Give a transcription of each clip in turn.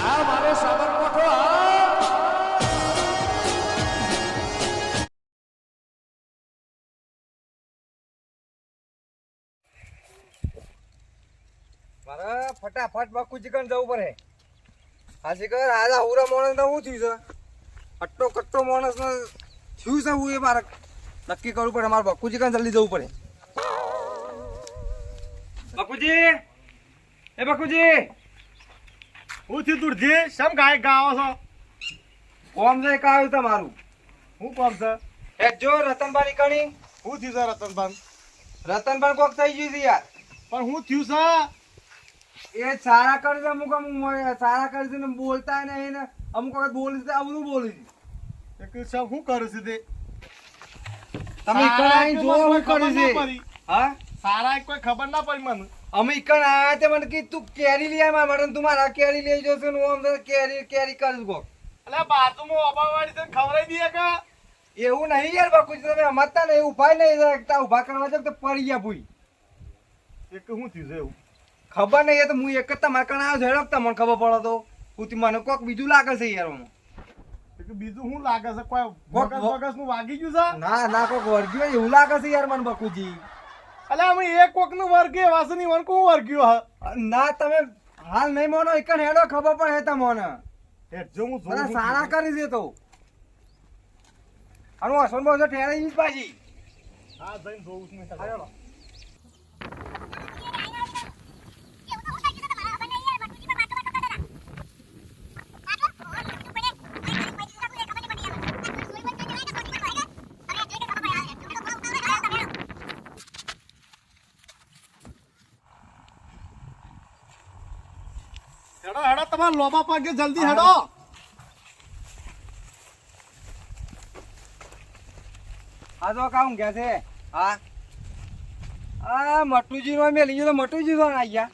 આ મારે સાબરકાંઠો મારે ફટાફટ બકુ ચિકન જવું પડે. હા કર આજે હુરા માણસ ને શું થયું છે? અટ્ટો કટ્ટો માણસ ને થયું છે હું એ મારે નક્કી કરવું પડે મારે બકુ ચિકન જલ્દી જવું પડે. બકુજી? એ બકુજી? હું થયું તુરજી શમ ગાય ગાવો છો? કોમ છે કાયું તમારું? હું કોમ છે? એ જો રતનભાઈ કણી. હું થયું છે રતનભાન રતનભાઈ કોક થઈ ગયું છે યાર. પણ હું થયું છે? એ સારા કરે છે અમુક અમુક સારા કરે છે ને બોલતા નહીં ને અમુક વખત બોલી છે આવું બોલી છે. એક હું કરું છું તે? તમે ઈકણ જો કરી છે. હા? સારા કોઈ ખબર ના પડી મને. અમે ઈકણ આયા તે મને કીધું તું કેરી લઈ આય મારા તું મારા કેરી લઈ જશે ને હું કેરી કેરી કરીશ કોક એટલે બાજુમાં અબાવાડી છે ખવડાવી દઈએ કા? એવું નહીં યાર બકુ તમે સમજતા નહીં ઊભા નહીં રાખતા ઊભા કરવા જાવ તો પડી ગયા ભૂઈ. એક હું થયું છે એવું? ખબર નહીં એ તો હું એક જ તમારા કણ આવ્યો ઝડપતા મને ખબર પડે તો. હું મને કોક બીજું લાગે છે યાર હું બીજું શું લાગે છે? કોઈ વગસ વગસનું વાગી ગયું છે? ના ના કોક વર્ગ્યું એવું લાગે છે યાર મને બકુજી એટલે અમે એક કોકનું વર્ગ્યું વાસની વન કોણ વર્ગ્યો હ? ના તમે હાલ નહીં મોનો એક હેડો ખબર પડે તમને હેઠ જો હું જોઉં સારા કરી દે તો. અનુ અસન બોસ ઠેરાઈ જ પાછી. હા જઈને જોઉં છું મેં. હાલો. હેડો હેડો તમારા લોબા પાકે જલ્દી હેડો. હા તો કામ કે છે? હા. આ મટુજી નો મેં લઈ તો મટુજી નો આવી ગયા.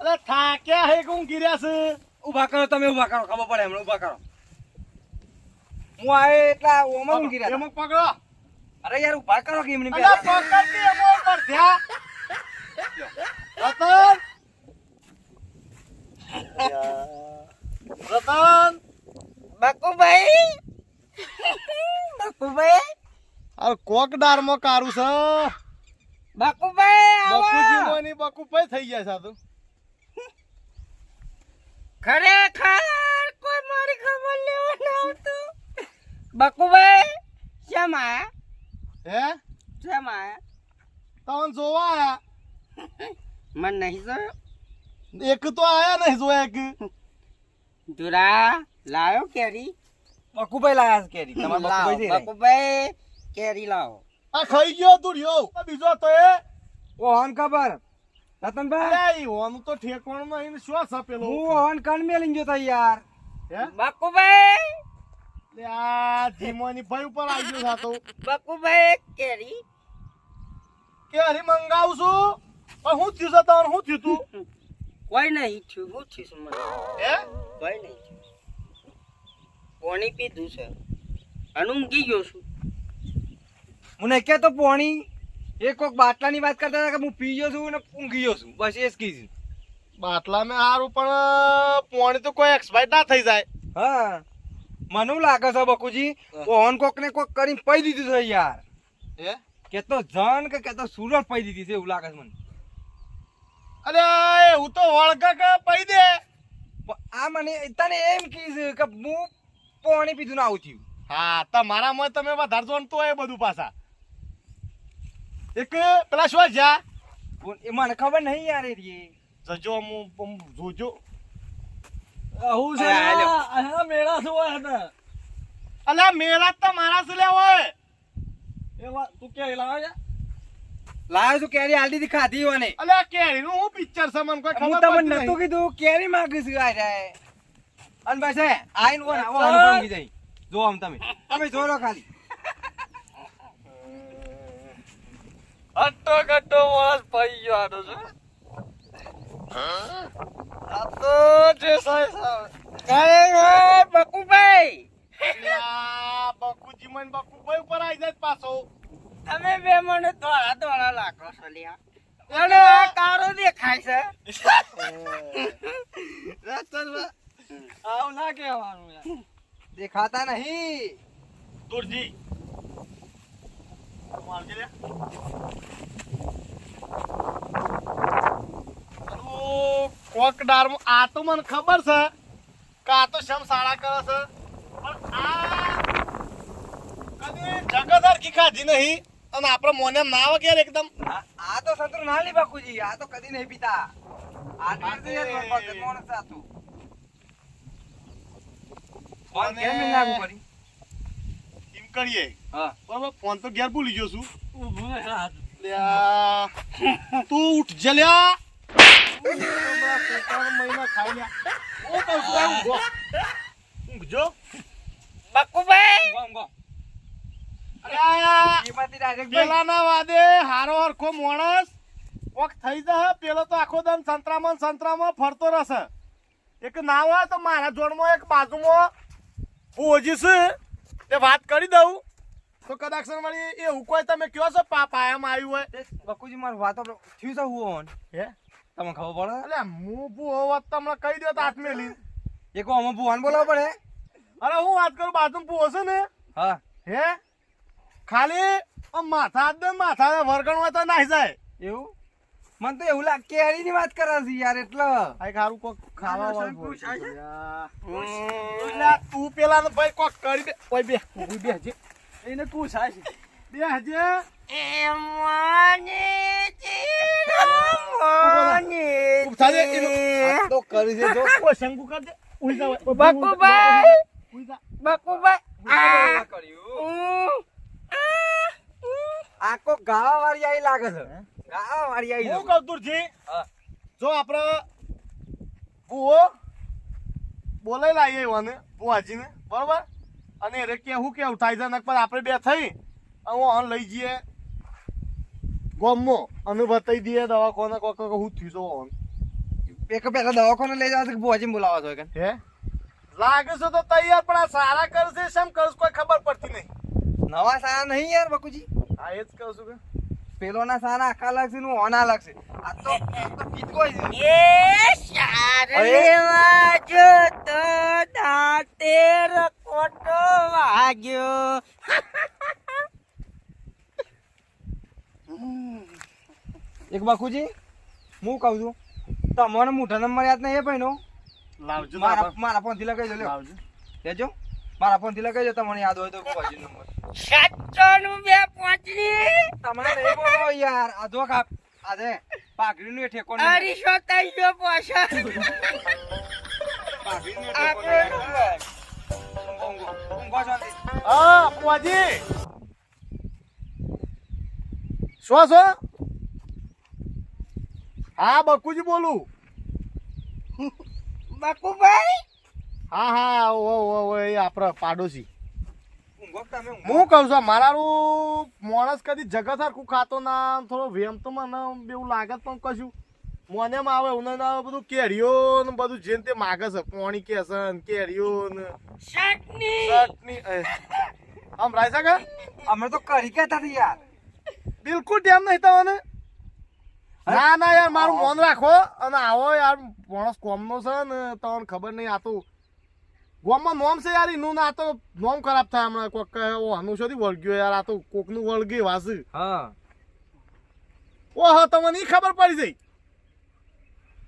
અરે થાક્યા હે કે હું ગીર્યા છે? ઊભા કરો તમે ઊભા કરો ખબર પડે એમને ઊભા કરો. હું આવે એટલા ઓમાં ઊંઘી રહ્યા એમાં પકડો. અરે યાર ઊભા કરો કે એમની પકડતી એમાં ઉપર થયા. રતન. રતન બકુભાઈ બકુભાઈ આ કોક ડારમાં કારું છે બકુભાઈ બકુજી મોની બકુભાઈ થઈ ગયા તો ખરેખર કોઈ મારી ખબર લેવા ન આવતું બકુભાઈ શેમ આયા હે શેમ આયા તવન જોવા આયા મન નહીં જોયો એક તો આયા નહીં જો એક. દુરા લાયો કેરી? બકુભાઈ લાયા કેરી. તમારા બકુભાઈ બકુભાઈ કેરી લાવો. આ ખાઈ ગયો તું બીજો તો એ. ઓહન ખબર? રતનભાઈ? ઓનું તો ઠેકવાનું નહીં શું છે પેલો હું ઓહન કણ મેલી ગયો તો યાર? હે? બકુભાઈ! લે આ ધીમોની ભાઈ ઉપર આવી ગયો છે આ તો. બકુભાઈ કેરી. કે મંગાવું છું. પણ હું થયું છે તને હું થયું તું? કોઈ નહીં થયું હું થયું મને. હે? કોઈ નહીં થયું. પાણી પીધું છે. અને ઊંઘી ગયો છું. મને કે તો પાણી એ કોક બાટલાની વાત કરતા હતા કે હું પી ગયો છું ને ઊંઘી ગયો છું. બસ એ જ કીધું. બાટલા મેં હારું પણ પોણી તો કોઈ એક્સપાયર ના થઈ જાય. હા. મને લાગે છે બકુજી ઓન કોક ને કોક કરીને પઈ દીધું છે યાર. હે? કે તો જન કે કે તો સુરત પઈ દીધી છે એવું લાગે છે મને. અરે હું તો વળગા કે પઈ દે. આ મને તને એમ કીધું કે હું પાણી પીધું ના આવું થયું. હા મત તમે વધારજો જોણતો તો એ બધું પાછા. એક પેલા શું જા એ મને ખબર નહીં યાર એ રે જજો હું જોજો. હું છે આ મેળા શું હોય હતા અલા મેળા તો મારા શું લે એ વાત તું કે લાવે છું કેરી દીધી ખાધી હોય ને. કેરી નું હું પિક્ચર છે મને કોઈ હું તમને નતું કીધું કેરી માંગી આ જાય અને બસ હે આઈન વન આવો આનું ભાંગી જાય. જો આમ તમે. તમે જોરો ખાલી. અટ્ટો કટ્ટો માણસ પડી ગયો છે. આ તો જે સાહેબ અરે બકુભાઈ. અલ્યા, બકુજી મને બકુભાઈ ઉપર આવી જાય પાછો. તમે બે મને ધોળા ધોળા લાગો છો લ્યા. અને આ કારો દેખાય છે. રતનભાઈ આવું ના કહેવાનું યાર. દેખાતા નહીં. દૂરજી મારજે લે કોક ડારમાં આ તો મને ખબર છે કે આ તો શમ સાડા કરે છે. પણ આ કદી જગત હરખી ખાધી નહીં. અને આપણે મોને ના આવે ક્યારે એકદમ. આ આ તો સંતરું ના લી બાકુજી આ તો કદી નહીં પીતા. આ માણસ ફોન કેમ લાગુ પડી? કરીએ. હા. બરાબર ફોન તો ઘેર ભૂલી ગયો છું. તું ઉઠ જલ્યા મહિના ખાઈ લ્યા છું આ ઊંઘો બકુભાઈ ઊંઘો, ઊંઘો. પેલાના વાદે હારો હરખો માણસ. કોક થઈ જશે પેલો તો આખો દમ સંતરામાં સંતરામાં ફરતો રહેશે. એક ના હોય તો મારા જોડમાં એક બાજુમાં. છે તે વાત કરી દઉં. તો કદાચ એ એવું કોઈ તમે કયો છો પાયામાં આવ્યું હોય. બકુજી મારું વાતો થયું છે હું હે? તમને ખબર પડે? એટલે હું ભૂ હોત તમને કહી દો તો હાથ મેલી. એક આમાં ભુવાન બોલાવવો પડે? અરે હું વાત કરું બાજુ છે ને? હા. હે? ખાલી માથા દે માથા વરગણવા તો નાહી જાય. એવું? મને તો એવું લાગે કેરી ની વાત કરે છે યાર એટલે. આ ખારું કોક ખાવા વાળું પૂછાય છે? તું પેલા ભાઈ કોક કરી દે. ઓય બે ઊભી બે હજી. એને પૂછાય છે બે હજી. ઉભ એનું- આ તો કરી દે જો. શંકુ કર દે. ઉઈ જા. બકુભાઈ ઉઈ જા બકુભાઈ આ કો ગાવા વાળી આઈ લાગે છે? વાળી હું જો આપણા ભૂવો બોલાઈ લાવીએ ભુવાજીને બરોબર? અને એ કે હું કેવું થાય છે પર આપણે બે થઈ હું ઓન લઈ જઈએ ગોમો અને બતાવી દઈએ દવાખાને કોક હું થયું છે ઓન એક પેલા દવાખાને લઈ જાવ કે ભુવાજી બોલાવા છો કે? હે? લાગે છે તો તૈયાર પણ આ સારા કરશે શેમ કરશે કોઈ ખબર પડતી નહીં. નવા સારા નહીં યાર બકુજી હા એ જ કહું છું કે. પેલો ના સારા આખા લાગશે નું ઓના લાગશે આ તો તો ગીત કોઈ છે. એક બાખુજી હું કહું છું તમને મોટા નંબર યાદ નહીં ભાઈ નો લાવજો મારા મારા ફોનથી લગાવી દો લેજો. મારા ફોનથી લગાવી દો તમને યાદ હોય તો ભુવાજી નંબર તમારે નહીં બોલો યાર. આ જો કાપ આજે પાઘડી નું ઠેકો ઊંઘો. ઊંઘો. શાંતિ. હા બુઆજી શું છો? હા બકુજી બોલું. હા હા ઓ ઓ એ આપણા પાડોશી. હું કહું છું મારા માણસ કદી જગત હરખું ખાતો ના થોડો વેમ તો મને એવું લાગે પણ કશું. મને એમ આવે ઉને ના આવે બધું કેરીઓ ને બધું જેમ તે માગે છે પોણી કે છે ને કેરીઓ ને ચટણી. આમ રાય સાગર અમે તો કરી કહેતા હતા યાર. બિલકુલ ટેમ નહીં તમને ના ના યાર મારું મોન રાખો. અને આવો યાર માણસ કોમનો છે ને તમને ખબર નહીં આ તો ગોમમાં નોમ છે યાર એનું ના તો નોમ ખરાબ થાય હમણાં. કોક કહે ઓ આનું શોધી વળગ્યો યાર? આ તો કોકનું વળગી વાસી. હા. ઓહો તમને ઈ ખબર પડી જઈ?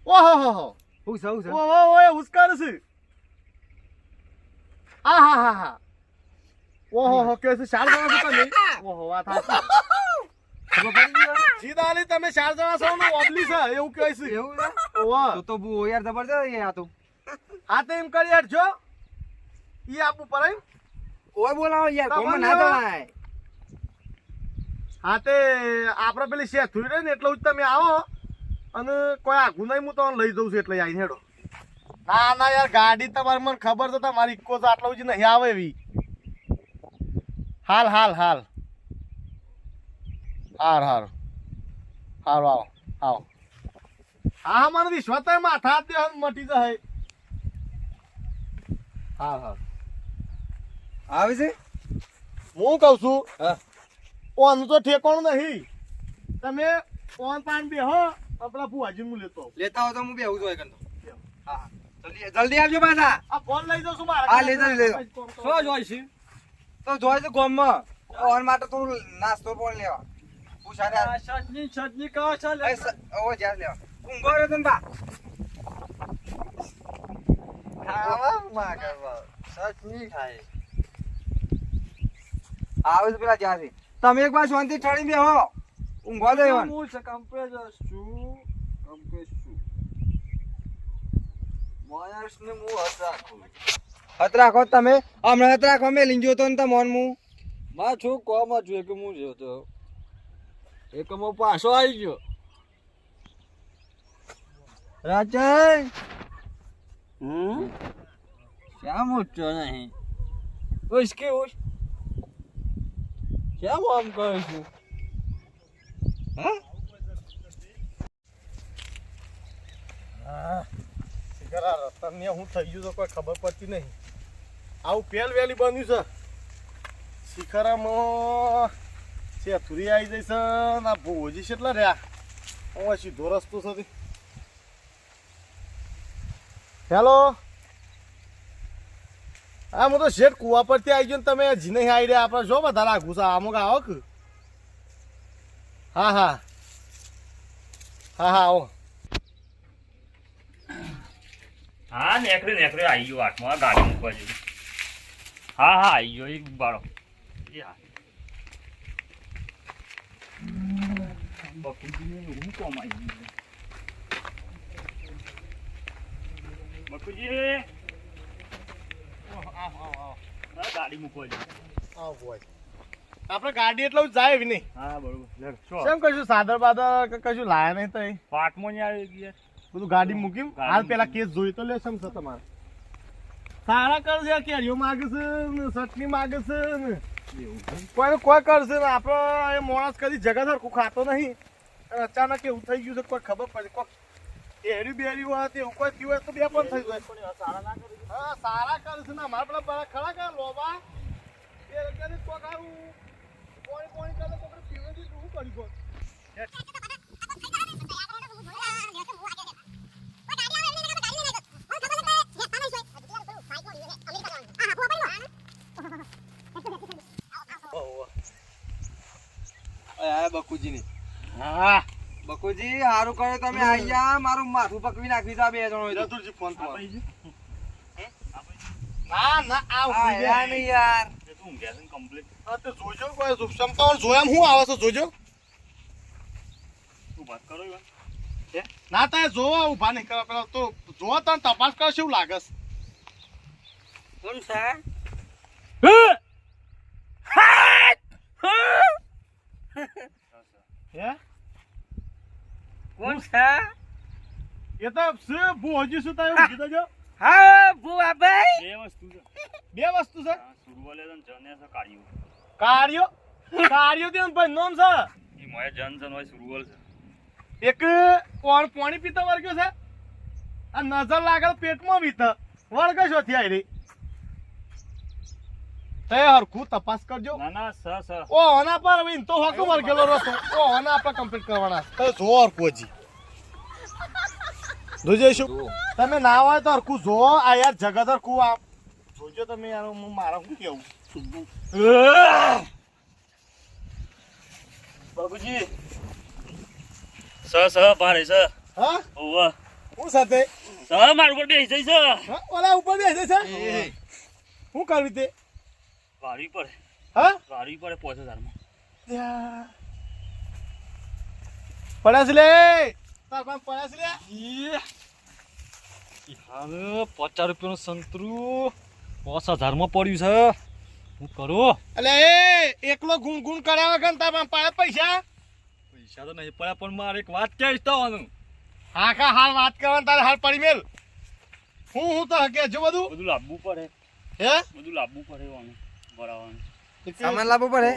ઓહો હો હો. હું સૌ છે? ઓહો ઓય ઉસ્કાર છે. આ હા હા હા. ઓહો હો કે છે ચાર જણા છો તમે? ઓહો વાત યાર? સીધાલી તમે ચાર જણા છો ને ઓબલી છે એવું કહે છે. એવું ઓહો. તો તો બહુ યાર જબરજસ્ત યાર આ તો. આ તો એમ કરી હટજો. ઈ આપવું પડે? ઓય બોલાવો યાર કોમ ના જવાય હા. તે આપણે પેલી શેથુરી રહી ને એટલે જ તમે આવો. અને કોઈ આઘું નહીં હું તમને લઈ જઉં છું એટલે આવીને હેડો. ના ના યાર ગાડી તમારી મને ખબર તો તમારી ઇકો તો આટલો જ નહીં આવે એવી. હાલ હાલ હાલ. હાર હાર. હાર આવો આવો હા હા મને વિશ્વાસ માથા મટી જાય. હા હાલ. આવે છે? હું કહું છું હા. ઓનું તો ઠેકોણું નહીં. તમે ઓન પાન બે હો આપણા ભુવાજી હું લેતો લેતા હો તો હું બેહું છું એ હા જલ્દી જલ્દી આવજો પાછા. આ ફોન લઈ જાઉં છું મારા હા, લઈ જાઓ, લઈ જાઓ. શું જોઈ છે? તો જોઈ તો ગોમમાં. ઓન માટે તું નાસ્તો પણ લેવા. પૂછારે આ ચટની ચટણી કહો છો લે. ઓ જ્યાં લેવા. ઊંઘો રહ્યો તને બા. ખાવા? માંગે બા. ચટણી ખાય. આવે છે પેલા ત્યાંથી તમે એક વાર શાંતિ ઠરી બેહો. ઊંઘવા દો એવાને. હું છે કમ્પ્રેસર છું. કમ્પ્રેસ છું. માણસને ને મુ હતરાખો હતરાખો તમે. હમણાં હતરાખો મે મેં લીંજો તો ને તમોન મુ. માં છું કોમાં છું? એક હું જો તો એક મો પાછો આવી ગયો. રાજય હમ? શ્યામ ઉઠ્યો નહીં. બસ કેવું શ્યામ આમ કહું છું? હા? હું. થઈ ગયું તો કોઈ ખબર પડતી નહીં. આવું પેલ વેલી બન્યું છે. શિખરામાં સેથુરી આવી જઈ છે ને ભોજી કેટલા રહ્યા? હું સીધો રસ્તો છે હેલો હા હું તો શેઠ કુવા પરથી આવી ગયો ને તમે હજી નહીં આવી રહ્યા આપણે જો બધા રાખું છે અમુક આવો કે હા હા. હા હા, આવો. હા નેકરે નેકરે આવી ગયો આઠમાં ગાડી મૂકવા જઈ હા હા આવી ગયો, એક બાળો બકુજીને બકુજી ગાડી મૂકવા જેવું આપણે ગાડી એટલું જાય એવી નહીં. હા બરોબર. કેમ કશું સાદર બાદર કશું લાયા નહીં પાટમાં નહીં આવી ગયા. બધું ગાડી મૂકી હાલ પેલા કેસ જોઈ તો લે છે તમારે. સારા કરશે કેરીઓ માગે છે ચટણી માગે છે? કોઈ કોઈ કરશે ને આપણે એ માણસ કદી જગત હરખું ખાતો નહીં. અને અચાનક એવું થઈ ગયું છે કોઈ ખબર પડે કોઈ એરી બેરી હોય તો એવું કોઈ થયું હોય તો બે પણ થઈ જાય હા સારા કરશે ને અમારા પેલા બરા ખરા કર લોબા એ રકમ કોક હારું પોણી પોણી કરે તો આપણે પીવે છે શું કરી કોણ આ બકુજીની હા બકુજી સારું કર્યું તમે આયા ગયા મારું માથું પકવી નાખ્યું છે બે જણો જતુરજી ફોન તો? ના ના આ આ ઊભી યાર નહીં યાર. એ તો ઊંઘ્યા છે હા તો જોજો કોઈ ક્ષમતા જોયા હું આવે છે જોજો. તું વાત કરો ઈવન. ના તો જોવા ઊભા નહીં કરવા પેલા તો જોવા તને તપાસ કરે શું લાગે છે. કોણ છે? હે? કોણ છે? એ તો છે ભોજી શું થાય? ઊંઘી જો. હા બુઆ ભાઈ. બે વસ્તુ છે. બે વસ્તુ છે? સુરવાલે છે જને છે કાળિયું. કાર્યો કાર્યો દે ભાઈ નોમ છે. ઈ મોએ જન જન હોય સુરવલ છે. એક કોણ પાણી પીતા વર્ગ્યો છે? આ નજર લાગે પેટમાં વીત. વળગે છો થી આવી તે હરખું તપાસ કરજો. ના ના સ સર. ઓ આના પર હવે ઈન તો હકો ઓ આના આપણે કમ્પ્લીટ કરવાના તો જો હરખું જોજે શું. તમે ના હોય તો હરખું જો આ યાર જગત હરખું આ જોજો તમે યાર હું મારા શું કેવું બાબુજી. સ સ પારે સ હા? ઓવા. હું સાથે? સ મારું ઉપર બેસી જઈ છે હા ઓલા ઉપર બેસે છે શું કરવી તે? વારી પડે. હા? વારી પડે પાંચ હજારમાં. છે લે. તાર પાસે પડ્યા છે લે હાલ પચાસ રૂપિયાનું સંતરું. પાંચ હજારમાં પડ્યું છે. હું કરું? એટલે એ એકલો ગુણ ગુણ કર્યા વગર તાર પાસે પડ્યા પૈસા? પૈસા તો નહીં પડ્યા પણ મારે એક વાત કહીશ તો હા કા હાલ વાત કરવાની તારે હાલ પડી મેલ. હું હું તો હકે જો બધું. બધું લાવવું પડે. હે? બધું લાવવું પડે સામાન લાવવો પડે.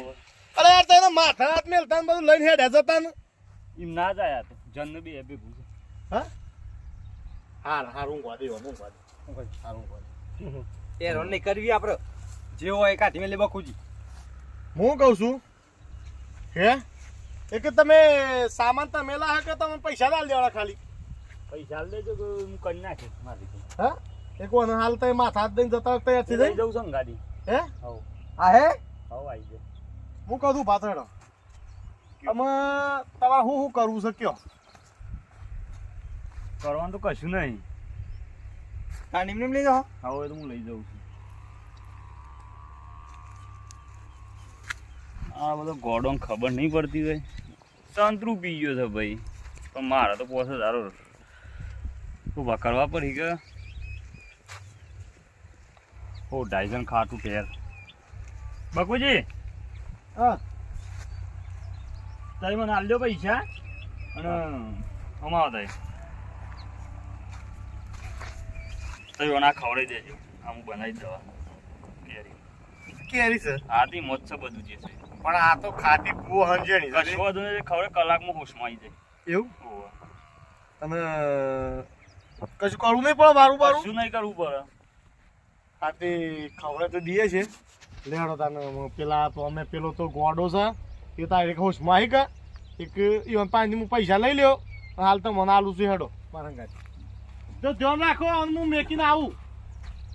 અરે યાર તને માથા હાથ મેલ તને બધું લઈને હેડે જતા ને એમ ના જાય આ તો. જન્મ બી એબી ભૂસે. હા? હાર હાર હું ગોદી હું ગોદી હું ગોદી હાર હું ગોદી એ રોન નહીં કરવી આપણે જે હોય કાઢી મેલે બખુજી. હું કહું છું હે? એ કે તમે સામાન તમે હા કે તમે પૈસા લાલ દેવાના ખાલી? પૈસા આલ દેજો હું કરી નાખીશ મારી. હા? એક વાર હાલ તો માથા હાથ દઈને જતા તૈયાર થઈ લઈ જાય જવું છું ને ગાડી. હે? હવ. આ હે? હવ આવી ગયો. હું કહું છું પાછળ અમે તમારે શું શું કરવું છે કયો? કરવાનું તો કશું નહીં. હા નિમ નિમ લઈ જાઓ. હવે તો હું લઈ જાઉં છું. આ બધો ગોડોન ખબર નહીં પડતી ભાઈ સંતરું પી ગયો છે ભાઈ. પણ મારે તો પોસે સારો તું કરવા પડી કે ઓ ડાયઝન ખાટું પેર બકુજી હા. તમે મને આલ્યો પૈસા. અને અમારો થાય. તમે મને ખવડાવી દેજો. આ હું બનાવી દવા કેરી. કેરી સર આથી મોજ છે બધું જે છે. પણ આ તો ખાતી પૂ હંજણી કશું વાંધો નહીં ખવડે કલાકમાં હોશમાં આવી જાય. એવું? તમે કશું કરવું નહીં પડે મારું મારું શું નહીં કરવું પડે. આથી ખવડે તો દઈએ છે લેડો તાને પેલા તો અમે પેલો તો ગોડો છે એ તારે હોશમાં માહી કા એક ઈવન પાંચ હું પૈસા લઈ લ્યો હાલ તો મને આલું છું હેડો મારા ગાડી તો ધ્યાન રાખો અને હું મેકીને આવું.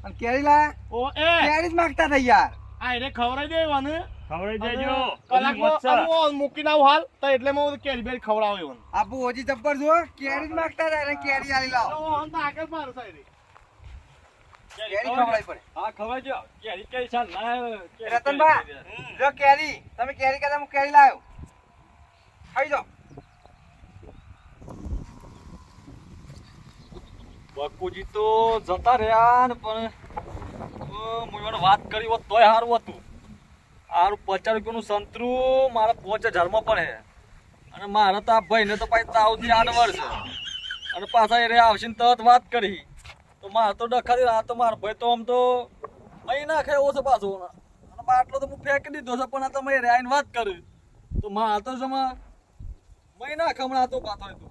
અને કેરી લાયા ઓ એ! કેરી જ માંગતા થઈ યાર. આ એને ખવડાવી દેવાને ખવડાવી દેજો. કલાકમાં. હું મૂકીને આવું હાલ તો એટલે મેં કેરી બેરી ખવડાવ્યો એવાનું આપુ ઓજી ચપ્પર જો કેરી જ માંગતા હતા કેરી આલી લાવો. આગળ મારો સાઈડ કેરી ખવડાવી પડે. હા ખબર કેરી કેરી ચાલ ના રતનભા જો કેરી. તમે કેરી કહેતા હું કેરી લાવ્યો. ખાઈ જાઓ. બકુજી તો જતા રહ્યા ને પણ મુજોને વાત કરી હોત તોય સારું હતું. સારું પચાસ રૂપિયાનું સંતરું મારા પાંચ હજારમાં પડે. અને મારા તો આ ભાઈને તો પાછી તાવથી આઠ વર્ષ અને પાછા એ રે આવશે ને તરત વાત કરી. તો માર તો આ તો મારો ભાઈ તો આમ તો અહીં નાખે એવો છે પાછો. અને બાટલો તો હું ફેંકી દીધો છે પણ આ તમે રે વાત કરી. તો મારે તો સમા મહી નાખે હમણાં તો પાછો હતો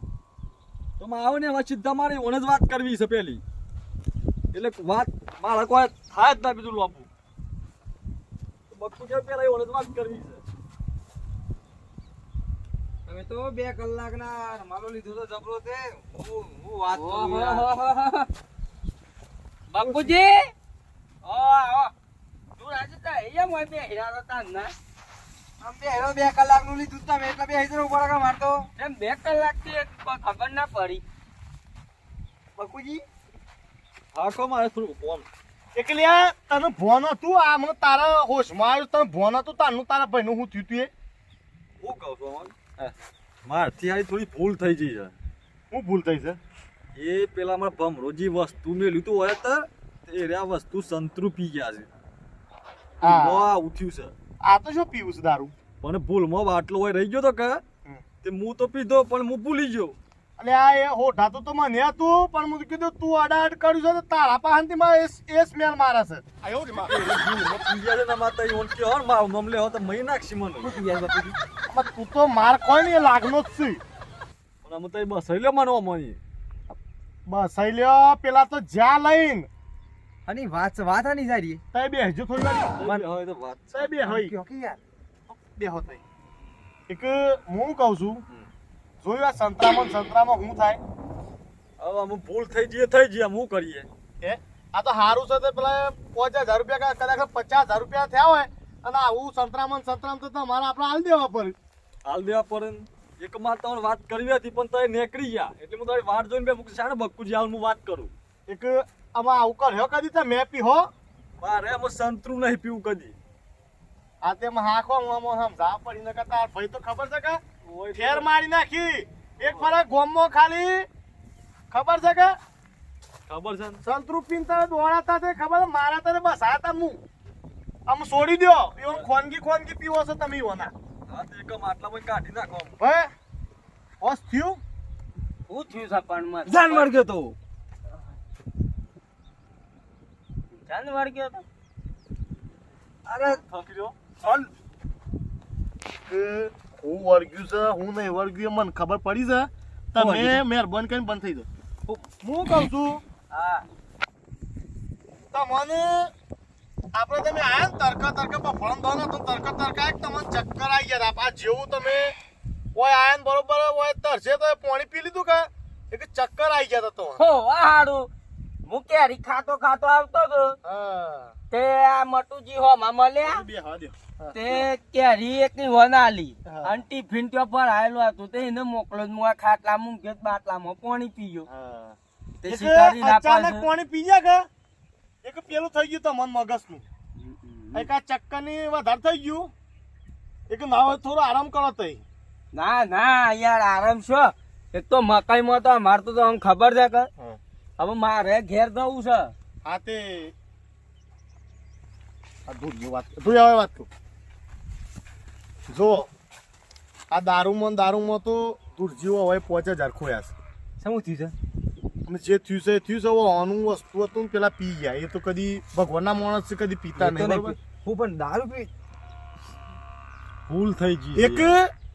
તો. માં આવે ને હવે સીધા મારી ઓને જ વાત કરવી છે પેલી. એટલે વાત મારા કોઈ થાય જ ના બીજું લોપું બક્કુ કે પેલા ઓને જ વાત કરવી છે. તમે તો બે કલાકના રમાલો લીધો તો જબરો તે હું હું વાત કરું. બાપુજી? ઓ આવો તું આજે તો અહીંયા મોય બે હીરા હતા ના. આમ બે હેરો બે કલાકનું લીધું તમે એટલે બે હેરો ઉપર આગળ મારતો એમ બે કલાકથી ખબર ના પડી. બકુજી હા કો મારે થોડું ફોન. એટલે આ તને ભોન હતું? આ મને તારા હોશમાં આવ્યું તને ભોન હતું? તારનું તારા ભાઈનું હું થયું તું એ? હું કહું છું મારથી આવી થોડી ભૂલ થઈ ગઈ છે. હું ભૂલ થઈ છે? એ પેલા મારા ભમરોજી વસ્તુ મેલ્યું તું હોય તો એ રહ્યા વસ્તુ સંતરું પી ગયા છે. હા. ભૂલમાં ઉઠ્યું છે. આ તો શું પીવું છે દારૂ? પણ ભૂલમાં બાટલો હોય રહી ગયો તો કે? તે હું તો પીધો પણ હું ભૂલી ગયો. એટલે આ એ હોઠાતું તો મને હતું પણ હું કીધું તું અડાડ કર્યું છે તો તારા પાસેથી મારે એ સ્મેલ મારે છે. આ એવું જ માં. એ ભૂલમાં પી છે ને માતા ઈ ઓન કે હો ને મારું તો મહી નાખશી મને. તું તો. માર કોઈ એ લાગનો જ છે. પણ અમે તો બસ લે મને મની બસ લ્યો પેલા તો જ્યાં લઈને. અને વાત વાત આની સારી. બે હજુ થોડી વાર. હોય તો વાત. તય બે હોય. કયો કે યાર? બેહો તઈ. એક હું કહું છું જોયું આ સંતરામાં ને સંતરામાં હું થાય? હવે હું ભૂલ થઈ જઈએ થઈ જઈએ હું કરીએ? એ આ તો સારું છે તે પેલા પાંચ હજાર રૂપિયા કા કદાચ પચાસ હજાર રૂપિયા થયા હોય અને આવું સંતરામન સંતરામ તો તમારે આપણે હાલ દેવા પડે. હાલ દેવા પડે ને. એક માં તમને વાત કરવી હતી પણ તમે નીકળી ગયા. એટલે હું તમારી વાટ જોઈને મૂકી શાણે બક્કુજી આવું હું વાત કરું. એક આમાં આવું કર્યો કદી તમે મેં પી હો. મારે આમાં સંતરું નહીં પીવું કદી. આ તે હાખો હું આમાં જા પડી ન કરતા ભાઈ તો ખબર છે કે? ફેર મારી નાખી. એક ફરક ગોમમાં ખાલી. ખબર છે કે? ખબર છે સંતરું પીને તમે દોડાતા છે ખબર? મારા તને બસ આ તમું આમ છોડી દ્યો. એવું ખોનગી ખોનગી પીવો છો તમે હા માટલામાં કાઢી નાખો હે? હોશ થયું? શું થયું છે જાન મર ગયો તો. જાન વળગ્યો તો? અરે થાકી રહ્યો ચાલ. હું વર્ગ્યું છે હું નહીં વળગ્યું મને ખબર પડી છે. તમે મહેરબાની કરીને બંધ થઈ જાઓ. હું કહું છું હા. તમને તમે આયા ને તર્ક પર બફળન દો ને તો તર્ક તર્ક તમને ચક્કર આવી ગયા આ જેવું તમે ઓય આયા ને બરોબર ઓય તરસે તો પાણી પી લીધું કે? એક ચક્કર આવી ગયા તો હો આ હું કેરી ખાતો ખાતો આવતો હતો તે આ મટુજી હો માં હા દે. તે કેરી એક ની વનાલી. હા. ફિંટ્યો પર આવેલું હતો. તે એને મોકલો હું આ ખાટલા મૂકે બાટલામાં પાણી પીયો. ગયો તે શિકારી ના અચાનક પાડે પાણી પી ગયા કે? એક પેલું થઈ ગયું તમને મગજનું. એક આ ચક્કરની વધારે થઈ ગયું. એક ના હોય થોડો આરામ કરો તઈ. ના ના યાર આરામ છો? એક તો મકાઈમાં તો અમારે તો આમ ખબર છે કે હવે મારે ઘેર જવું છે. હા તે. વાત જો આ દારૂમાં દારૂમાં તો ધૂળજીવો હવે પહોંચે હજાર ખોયા છે. શું થયું છે? જે થયું છે એ થયું છે હવે આનું વસ્તુ હતું ને પેલા પી ગયા એ તો કદી ભગવાનના માણસ છે કદી પીતા નહીં નહીં હું પણ દારૂ પી ભૂલ થઈ ગઈ એક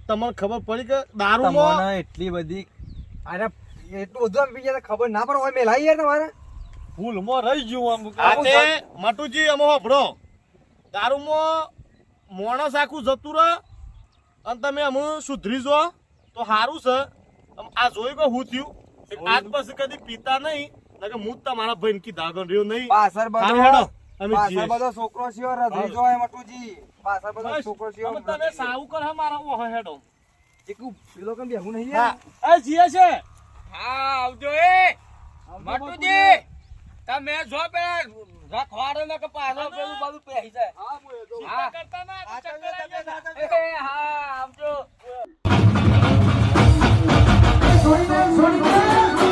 તમને ખબર પડી કે દારૂમાં એટલી બધી અરે એટલું બધું આમ પી ગયા ખબર ના પડે હોય મેલાઈ યાર તમારે ભૂલમાં રહી ગયું આમ આ તે માટુજી અમે હોભળો દારૂમાં માણસ આખું જતું રહે અને તમે હમણાં સુધરી જો તો સારું છે આ જોઈ કે હું થયું આજ પછી કદી પીતા નહીં નકર હું જ તમારા ભાઈ કી દાગણ રહ્યો નહીં. પાછળ બધો અમે પાછળ. બધો છોકરો છે રધરી જોય મટુજી પાછળ બધો છોકરો સિયો અમે તને કર હે મારા ઓ હેડો. એકુ પેલો કેમ બેહું નહીં હા એ જીએ છે. હા આવજો એ. મટુજી તમે જો પેલા રખવાડો ને કે પાછો પેલું બધું પહેરી જાય. હા. કરતા ના ચક્કર આવી. એ હા આવજો. Soy, soy, soy, soy.